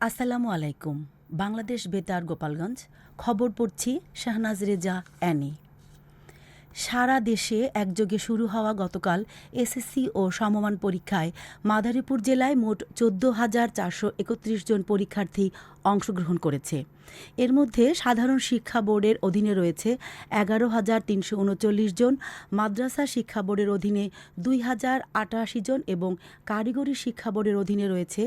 আসসালামু আলাইকুম। বাংলাদেশ বেতার গোপালগঞ্জ খবর পড়ছি শাহনাজ রেজা অ্যানি। সারা দেশে একযোগে শুরু হওয়া গতকাল এসএসসি ও সমমান পরীক্ষায় মাদারীপুর জেলায় মোট চোদ্দ হাজার চারশো একত্রিশ জন পরীক্ষার্থী অংশগ্রহণ করেছে। এর মধ্যে সাধারণ শিক্ষা বোর্ডের অধীনে রয়েছে এগারো হাজার তিনশো উনচল্লিশ জন, মাদ্রাসা শিক্ষা বোর্ডের অধীনে দুই হাজার আটাশি জন এবং কারিগরি শিক্ষা বোর্ডের অধীনে রয়েছে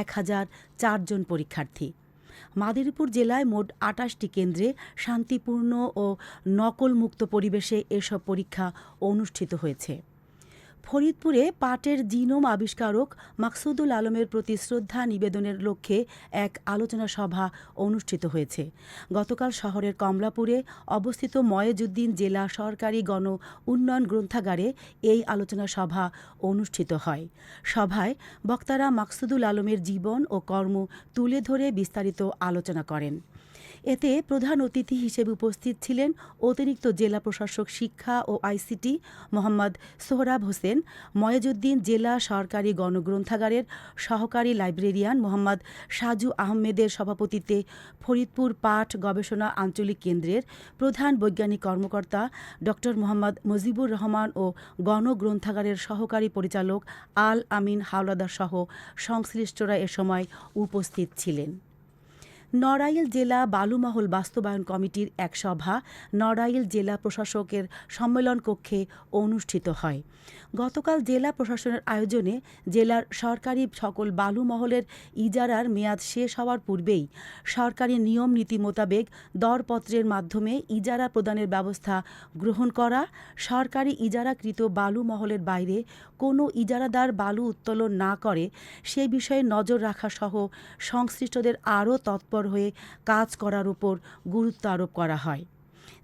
এক হাজার চারজন পরীক্ষার্থী। মাদারীপুর জেলায় মোট আটাশটি কেন্দ্রে শান্তিপূর্ণ ও নকলমুক্ত পরিবেশে এসব পরীক্ষা অনুষ্ঠিত হয়েছে। ফরিদপুরে পাটের জিনোম আবিষ্কারক মাকসুদুল আলমের প্রতি শ্রদ্ধা নিবেদনের লক্ষ্যে এক আলোচনা সভা অনুষ্ঠিত হয়েছে। গতকাল শহরের কমলাপুরে অবস্থিত ময়েজুদ্দিন জেলা সরকারি গণ উন্নয়ন গ্রন্থাগারে এই আলোচনা সভা অনুষ্ঠিত হয়। সভায় বক্তারা মাকসুদুল আলমের জীবন ও কর্ম তুলে ধরে বিস্তারিত আলোচনা করেন। এতে প্রধান অতিথি হিসেবে উপস্থিত ছিলেন অতিরিক্ত জেলা প্রশাসক শিক্ষা ও আইসিটি মোহাম্মদ সোহরাব হোসেন, ময়েজুদ্দিন জেলা সরকারি গণগ্রন্থাগারের সহকারী লাইব্রেরিয়ান মোহাম্মদ সাজু আহমেদের সভাপতিত্বে ফরিদপুর পাঠ গবেষণা আঞ্চলিক কেন্দ্রের প্রধান বৈজ্ঞানিক কর্মকর্তা ড মোহাম্মদ মুজিবুর রহমান ও গণগ্রন্থাগারের সহকারী পরিচালক আল আমিন হাওলাদার সহ সংশ্লিষ্টরা এ সময় উপস্থিত ছিলেন। নড়াইল জেলা বালুমহল বাস্তবায়ন কমিটির এক সভা নড়াইল জেলা প্রশাসকের সম্মেলন কক্ষে অনুষ্ঠিত হয়। গতকাল জেলা প্রশাসনের আয়োজনে জেলার সরকারি সকল বালুমহলের ইজারার মেয়াদ শেষ হওয়ার পূর্বেই সরকারি নিয়ম নীতি মোতাবেক দরপত্রের মাধ্যমে ইজারা প্রদানের ব্যবস্থা গ্রহণ করা, সরকারি ইজারাকৃত বালুমহলের বাইরে কোনো ইজারাদার বালু উত্তোলন না করে সে বিষয়ে নজর রাখা সহ সংশ্লিষ্টদের আরও তৎপর হয়ে কাজ করার উপর গুরুত্ব আরোপ করা হয়।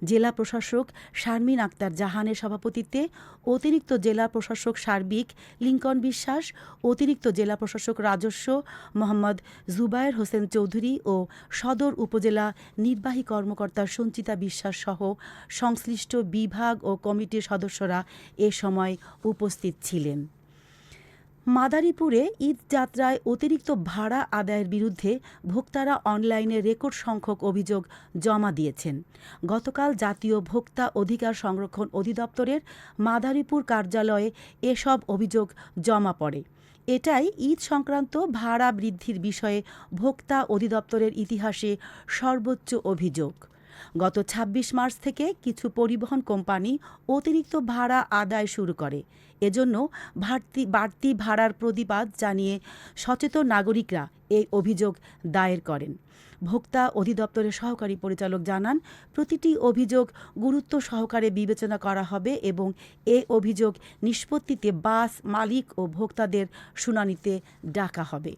জেলা প্রশাসক শারমিন আক্তার জাহানের সভাপতিত্বে অতিরিক্ত জেলা প্রশাসক সার্বিক লিঙ্কন বিশ্বাস, অতিরিক্ত জেলা প্রশাসক রাজস্ব মোহাম্মদ জুবায়ের হোসেন চৌধুরী ও সদর উপজেলা নির্বাহী কর্মকর্তা সঞ্চিতা বিশ্বাস সহ সংশ্লিষ্ট বিভাগ ও কমিটির সদস্যরা এ সময় উপস্থিত ছিলেন। মাদারীপুরে ঈদ যাত্রায় অতিরিক্ত ভাড়া আদায়ের বিরুদ্ধে ভোক্তারা অনলাইনে রেকর্ড সংখ্যক অভিযোগ জমা দিয়েছেন। গতকাল জাতীয় ভোক্তা অধিকার সংরক্ষণ অধিদপ্তরের মাদারীপুর কার্যালয়ে এসব অভিযোগ জমা পড়ে। এটাই ঈদ সংক্রান্ত ভাড়া বৃদ্ধির বিষয়ে ভোক্তা অধিদপ্তরের ইতিহাসে সর্বোচ্চ অভিযোগ। গত ২৬ মার্চ থেকে কিছু পরিবহন কোম্পানি অতিরিক্ত ভাড়া আদায় শুরু করে। এজন্য বাড়তি বাড়তি ভাড়ার প্রতিবাদ জানিয়ে সচেতন নাগরিকরা এই অভিযোগ দায়ের করেন। ভোক্তা অধিদপ্তরের সহকারী পরিচালক জানান, প্রতিটি অভিযোগ গুরুত্ব সহকারে বিবেচনা করা হবে এবং এ অভিযোগ নিষ্পত্তিতে বাস মালিক ও ভোক্তাদের শুনানিতে ডাকা হবে।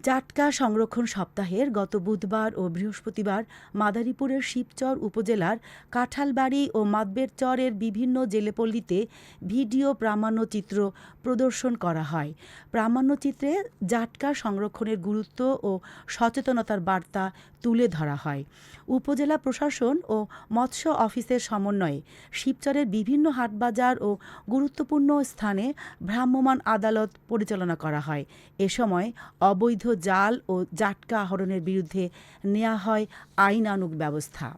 জাটকা সংরক্ষণ সপ্তাহের গত বুধবার ও বৃহস্পতিবার মাদারীপুরের শিবচর উপজেলার কাঁঠালবাড়ি ও মাদবেরচরের বিভিন্ন জেলেপল্লীতে ভিডিও প্রামাণ্যচিত্র প্রদর্শন করা হয়। প্রামাণ্যচিত্রে জাটকা সংরক্ষণের গুরুত্ব ও সচেতনতার বার্তা তুলে ধরা হয়। উপজেলা প্রশাসন ও মৎস্য অফিসের সমন্বয়ে শিবচরের বিভিন্ন হাটবাজার ও গুরুত্বপূর্ণ স্থানে ভ্রাম্যমাণ আদালত পরিচালনা করা হয়। এ সময় অবৈধ জাল ও জাটকা আহরণের বিরুদ্ধে নেওয়া হয় আইনানুগ ব্যবস্থা।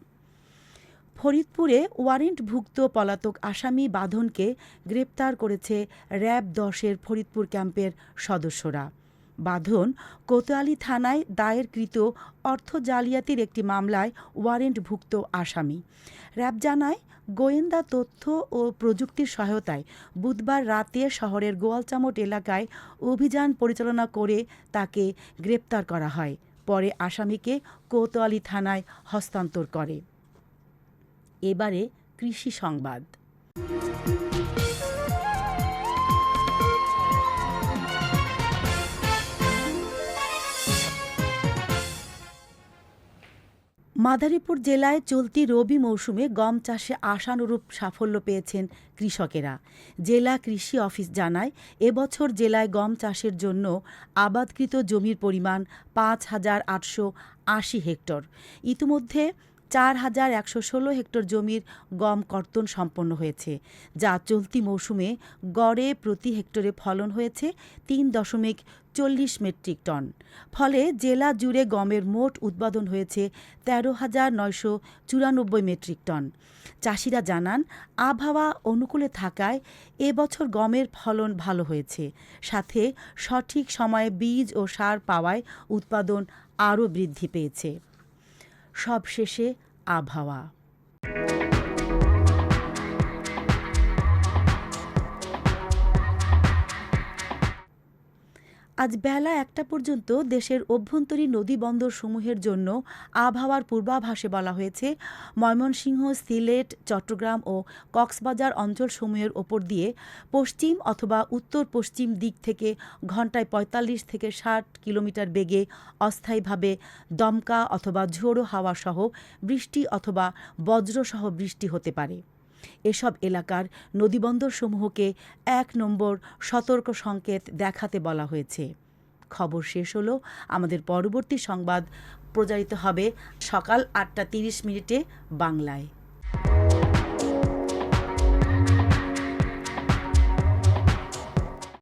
ফরিদপুরে ওয়ারেন্টভুক্ত পলাতক আসামি বাঁধনকে গ্রেপ্তার করেছে র্যাব দশের ফরিদপুর ক্যাম্পের সদস্যরা। বাঁধন কোতোয়ালি থানায় দায়েরকৃত অর্থ জালিয়াতির একটি মামলায় ওয়ারেন্টভুক্ত আসামি। র্যাব জানায়, গোয়েন্দা তথ্য ও প্রযুক্তির সহায়তায় বুধবার রাতে শহরের গোয়ালচামট এলাকায় অভিযান পরিচালনা করে তাকে গ্রেপ্তার করা হয়। পরে আসামিকে কোতোয়ালি থানায় হস্তান্তর করে। এবারে কৃষি সংবাদ। মাদারীপুর জেলায় চলতি রবি মৌসুমে গম চাষে আশানুরূপ সাফল্য পেয়েছেন কৃষকেরা। জেলা কৃষি অফিস জানায়, এবছর জেলায় গম চাষের জন্য আবাদকৃত জমির পরিমাণ পাঁচ হাজার আটশো আশি হেক্টর। ইতিমধ্যে চার হাজার একশো ষোলো হেক্টর জমির গম কর্তন সম্পন্ন হয়েছে, যা চলতি মৌসুমে গড়ে প্রতি হেক্টরে ফলন হয়েছে তিন দশমিক চল্লিশ মেট্রিক টন। ফলে জেলা জুড়ে গমের মোট উৎপাদন হয়েছে তেরো হাজার নয়শো চুরানব্বই মেট্রিক টন। চাষিরা জানান, আবহাওয়া অনুকূলে থাকায় এবছর গমের ফলন ভালো হয়েছে, সাথে সঠিক সময়ে বীজ ও সার পাওয়ায় উৎপাদন আরও বৃদ্ধি পেয়েছে। সবশেষে আবহাওয়া। আজ বেলা একটা পর্যন্ত দেশের অভ্যন্তরীণ নদী বন্দর সমূহের জন্য আবহাওয়ার পূর্বাভাসে বলা হয়েছে, ময়মনসিংহ, সিলেট, চট্টগ্রাম ও কক্সবাজার অঞ্চলসমূহের ওপর দিয়ে পশ্চিম অথবা উত্তর পশ্চিম দিক থেকে ঘন্টায় ৪৫ থেকে ষাট কিলোমিটার বেগে অস্থায়ীভাবে দমকা অথবা ঝোড়ো হাওয়া সহ বৃষ্টি অথবা বজ্রসহ বৃষ্টি হতে পারে। এসব এলাকার নদীবন্দরসমূহকে এক নম্বর সতর্ক সংকেত দেখাতে বলা হয়েছে। খবর শেষ হলো, আমাদের পরবর্তী সংবাদ প্রচারিত হবে সকাল আটটা তিরিশ মিনিটে বাংলায়।